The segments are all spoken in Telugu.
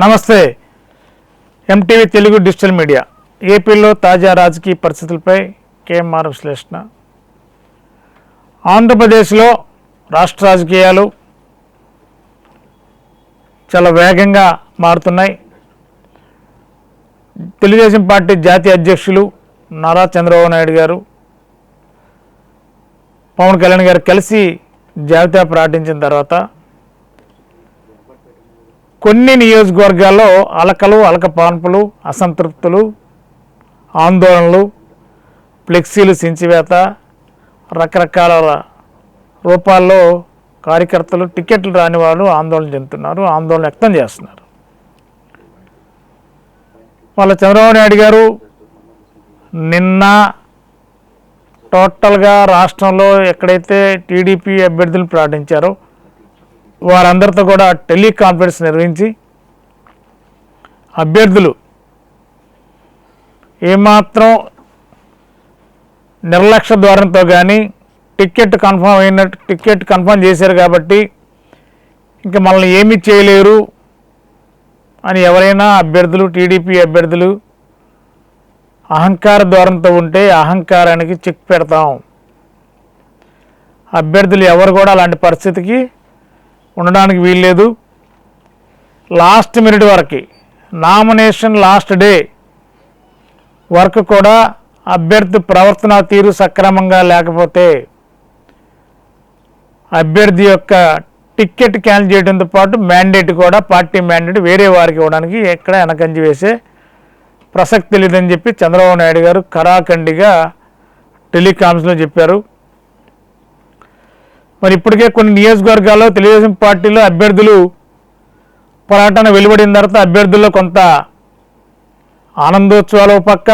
నమస్తే. MTV Telugu digital media. ఏపీలో తాజా రాజకీయ పరిస్థితులపై కేఎంఆర్ విశ్లేషణ. ఆంధ్రప్రదేశ్లో రాష్ట్ర రాజకీయాలు చాలా వేగంగా మారుతున్నాయి. తెలుగుదేశం పార్టీ జాతీయ అధ్యక్షులు నారా చంద్రబాబు నాయుడు గారు పవన్ కళ్యాణ్ గారు కలిసి జాబితా ప్రకటించిన తర్వాత కొన్ని నియోజకవర్గాల్లో అలకలు అలక పాన్పులు అసంతృప్తులు ఆందోళనలు ఫ్లెక్సీలు సించివేత రకరకాల రూపాల్లో కార్యకర్తలు టికెట్లు రాని వాళ్ళు ఆందోళన చెందుతున్నారు ఆందోళన వ్యక్తం చేస్తున్నారు. వాళ్ళ చంద్రబాబు నాయుడు గారు నిన్న టోటల్గా రాష్ట్రంలో ఎక్కడైతే టీడీపీ అభ్యర్థులు ప్రకటించారో వారందరితో కూడా టెలికాన్ఫరెన్స్ నిర్వహించి అభ్యర్థులు ఏమాత్రం నిర్లక్ష్య ధోరణితో కానీ టికెట్ కన్ఫర్మ్ అయినట్టు టికెట్ కన్ఫర్మ్ చేశారు కాబట్టి ఇంకా మనల్ని ఏమీ చేయలేరు అని ఎవరైనా అభ్యర్థులు టీడీపీ అభ్యర్థులు అహంకార ధోరణితో ఉంటే అహంకారానికి చెక్ పెడతాం. అభ్యర్థులు ఎవరు కూడా అలాంటి పరిస్థితికి ఉండడానికి వీల్లేదు. లాస్ట్ మినిట్ వరకు నామినేషన్ లాస్ట్ డే వరకు కూడా అభ్యర్థి ప్రవర్తన తీరు సక్రమంగా లేకపోతే అభ్యర్థి యొక్క టిక్కెట్ క్యాన్సిల్ చేయడంతో పాటు మ్యాండేట్ కూడా పార్టీ మ్యాండేట్ వేరే వారికి ఇవ్వడానికి ఎక్కడ వెనకంజి వేసే ప్రసక్తి లేదని చెప్పి చంద్రబాబు నాయుడు గారు కరాఖండిగా టెలికామ్స్లో చెప్పారు. మరి ఇప్పటికే కొన్ని నియోజకవర్గాల్లో తెలుగుదేశం పార్టీలో అభ్యర్థులు పోరాటన వెలువడిన తర్వాత అభ్యర్థుల్లో కొంత ఆనందోత్సవాలు ఒక పక్క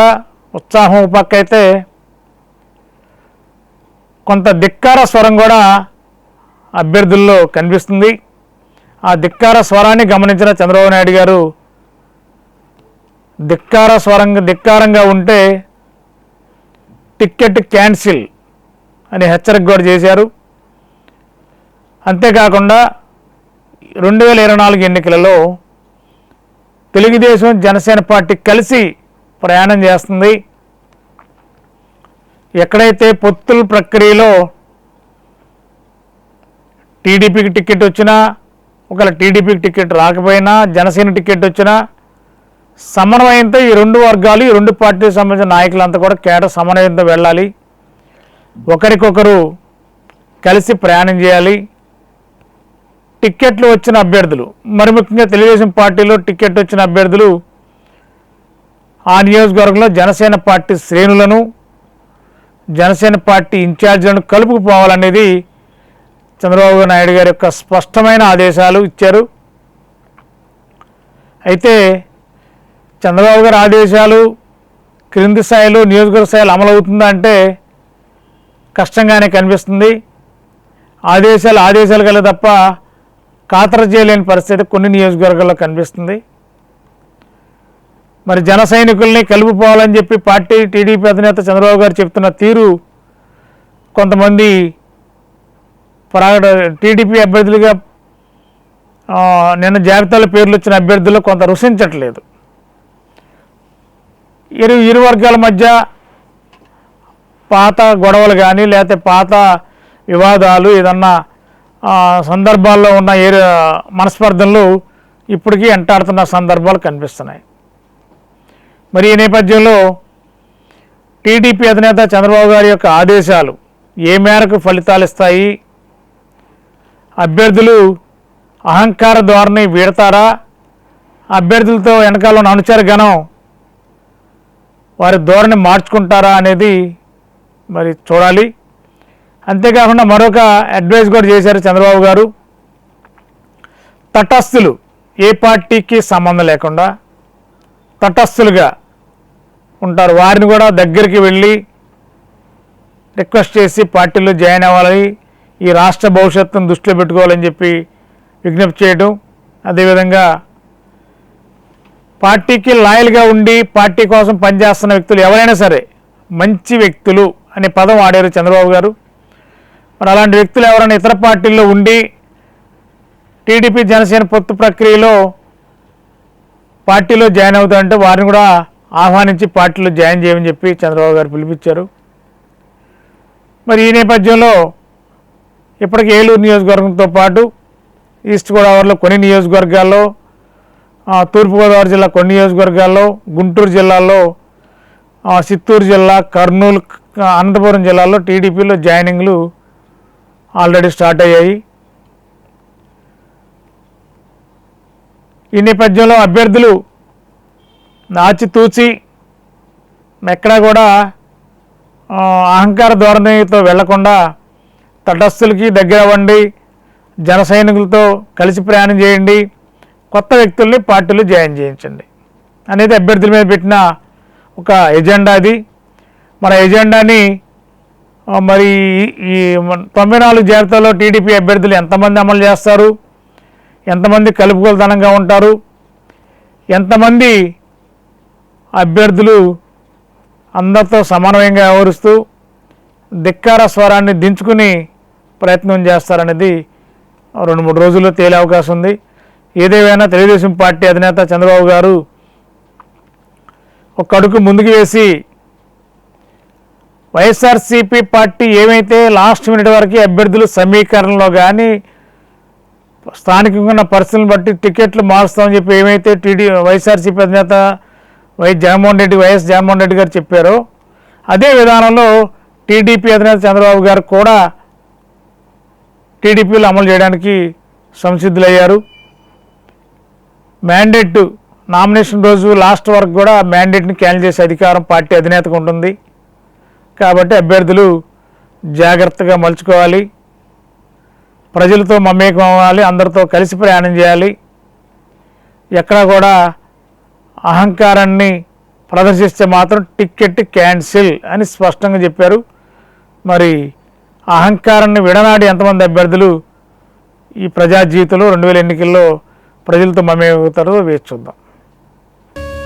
ఉత్సాహం ఒక పక్క అయితే కొంత ధిక్కార స్వరం కూడా అభ్యర్థుల్లో కనిపిస్తుంది. ఆ ధిక్కార స్వరాన్ని గమనించిన చంద్రబాబు నాయుడు గారు ధిక్కార స్వరంగా ధిక్కారంగా ఉంటే టిక్కెట్ క్యాన్సిల్ అని హెచ్చరిక కూడా చేశారు. అంతేకాకుండా రెండు వేల ఇరవై నాలుగు ఎన్నికలలో తెలుగుదేశం జనసేన పార్టీ కలిసి ప్రయాణం చేస్తుంది. ఎక్కడైతే పొత్తుల ప్రక్రియలో టీడీపీకి టికెట్ వచ్చినా ఒకవేళ టీడీపీకి టికెట్ రాకపోయినా జనసేన టికెట్ వచ్చినా సమన్వయంతో ఈ రెండు వర్గాలు ఈ రెండు పార్టీకి సంబంధించిన నాయకులంతా కూడా కేట సమన్వయంతో వెళ్ళాలి. ఒకరికొకరు కలిసి ప్రయాణం చేయాలి. టిక్కెట్లు వచ్చిన అభ్యర్థులు మరి ముఖ్యంగా తెలుగుదేశం పార్టీలో టిక్కెట్ వచ్చిన అభ్యర్థులు ఆ నియోజకవర్గంలో జనసేన పార్టీ శ్రేణులను జనసేన పార్టీ ఇన్ఛార్జీలను కలుపుకుపోవాలనేది చంద్రబాబు నాయుడు గారి యొక్క స్పష్టమైన ఆదేశాలు ఇచ్చారు. అయితే చంద్రబాబు గారి ఆదేశాలు క్రింది స్థాయిలో నియోజకవర్గ స్థాయిలో అమలవుతుందా అంటే కష్టంగానే కనిపిస్తుంది. ఆదేశాలు ఆదేశాలు కల తప్ప ఖాతరు చేయలేని పరిస్థితి కొన్ని నియోజకవర్గాల్లో కనిపిస్తుంది. మరి జన సైనికుల్ని కలుపుకోవాలని చెప్పి పార్టీ టీడీపీ అధినేత చంద్రబాబు గారు చెప్తున్న తీరు కొంతమంది ప్రకట టీడీపీ అభ్యర్థులుగా నిన్న జాబితాలో పేర్లు వచ్చిన అభ్యర్థులు కొంత రుచించట్లేదు ఇరు ఇరు వర్గాల మధ్య పాత గొడవలు కానీ లేకపోతే పాత వివాదాలు ఏదన్నా సందర్భాల్లో ఉన్న ఏ మనస్పర్ధలు ఇప్పటికీ ఎంటాడుతున్న సందర్భాలు కనిపిస్తున్నాయి. మరి ఈ నేపథ్యంలో టీడీపీ అధినేత చంద్రబాబు గారి యొక్క ఆదేశాలు ఏ మేరకు ఫలితాలు ఇస్తాయి? అభ్యర్థులు అహంకార ధోరణి వీడతారా? అభ్యర్థులతో వెనకాల ఉన్న అనుచర గణం వారి ధోరణి మార్చుకుంటారా అనేది మరి చూడాలి. అంతేకాకుండా మరొక అడ్వైస్ కూడా చేశారు చంద్రబాబు గారు. తటస్థులు ఏ పార్టీకి సంబంధం లేకుండా తటస్థులుగా ఉంటారు. వారిని కూడా దగ్గరికి వెళ్ళి రిక్వెస్ట్ చేసి పార్టీలో జాయిన్ అవ్వాలి ఈ రాష్ట్ర భవిష్యత్తును దృష్టిలో పెట్టుకోవాలని చెప్పి విజ్ఞప్తి చేయడం అదేవిధంగా పార్టీకి లాయల్గా ఉండి పార్టీ కోసం పనిచేస్తున్న వ్యక్తులు ఎవరైనా సరే మంచి వ్యక్తులు అనే పదం ఆడారు చంద్రబాబు గారు. మరి అలాంటి వ్యక్తులు ఎవరైనా ఇతర పార్టీల్లో ఉండి టీడీపీ జనసేన పొత్తు ప్రక్రియలో పార్టీలో జాయిన్ అవుతారంటే వారిని కూడా ఆహ్వానించి పార్టీలో జాయిన్ చేయమని చెప్పి చంద్రబాబు గారు పిలిపించారు. మరి ఈ నేపథ్యంలో ఇప్పటికి ఏలూరు నియోజకవర్గంతో పాటు ఈస్ట్ గోదావరిలో కొన్ని నియోజకవర్గాల్లో తూర్పుగోదావరి జిల్లా కొన్ని నియోజకవర్గాల్లో గుంటూరు జిల్లాలో చిత్తూరు జిల్లా కర్నూలు అనంతపురం జిల్లాలో టీడీపీలో జాయినింగ్లు ఆల్రెడీ స్టార్ట్ అయ్యాయి. ఈ నేపథ్యంలో అభ్యర్థులు నాచితూచి ఎక్కడా కూడా అహంకార ధోరణితో వెళ్ళకుండా తటస్థులకి దగ్గర అవ్వండి జన సైనికులతో కలిసి ప్రయాణం చేయండి కొత్త వ్యక్తుల్ని పార్టీలో జాయిన్ చేయించండి అనేది అభ్యర్థుల మీద పెట్టిన ఒక ఎజెండా అది. మన ఎజెండాని మరి ఈ- తొంభై నాలుగు జాబితాలో టీడీపీ అభ్యర్థులు ఎంతమంది అమలు చేస్తారు? ఎంతమంది కలుపుకొలతనంగా ఉంటారు? ఎంతమంది అభ్యర్థులు అందరితో సమన్వయంగా వ్యవహరిస్తూ ధిక్కార స్వరాన్ని దించుకుని ప్రయత్నం చేస్తారనేది రెండు మూడు రోజుల్లో తేలే అవకాశం ఉంది. ఏదేమైనా తెలుగుదేశం పార్టీ అధినేత చంద్రబాబు గారు ఒక అడుగు ముందుకు వేసి వైఎస్ఆర్సీపీ పార్టీ ఏమైతే లాస్ట్ మినిట్ వరకు అభ్యర్థులు సమీకరణలో కానీ స్థానికంగా ఉన్న పరిస్థితులను బట్టి టికెట్లు మారుస్తామని చెప్పి ఏమైతే టీడీ వైఎస్ఆర్సీపీ అధినేత వైఎస్ జగన్మోహన్ రెడ్డి వైఎస్ జగన్మోహన్ రెడ్డి గారు చెప్పారో అదే విధానంలో టీడీపీ అధినేత చంద్రబాబు గారు కూడా టీడీపీలో అమలు చేయడానికి సంసిద్ధులయ్యారు. మ్యాండేట్ నామినేషన్ రోజు లాస్ట్ వరకు కూడా మ్యాండేట్ని క్యాన్సిల్ చేసే అధికారం పార్టీ అధినేతకు ఉంటుంది. కాబట్టి అభ్యర్థులు జాగ్రత్తగా మలుచుకోవాలి. ప్రజలతో మమేకం అవ్వాలి అందరితో కలిసి ప్రయాణం చేయాలి. ఎక్కడ కూడా అహంకారాన్ని ప్రదర్శిస్తే మాత్రం టిక్కెట్ క్యాన్సిల్ అని స్పష్టంగా చెప్పారు. మరి అహంకారాన్ని విడనాడి ఎంతమంది అభ్యర్థులు ఈ ప్రజా జీవితంలో రెండు వేల ఎన్నికల్లో ప్రజలతో మమేకవుతారో వేచి చూద్దాం.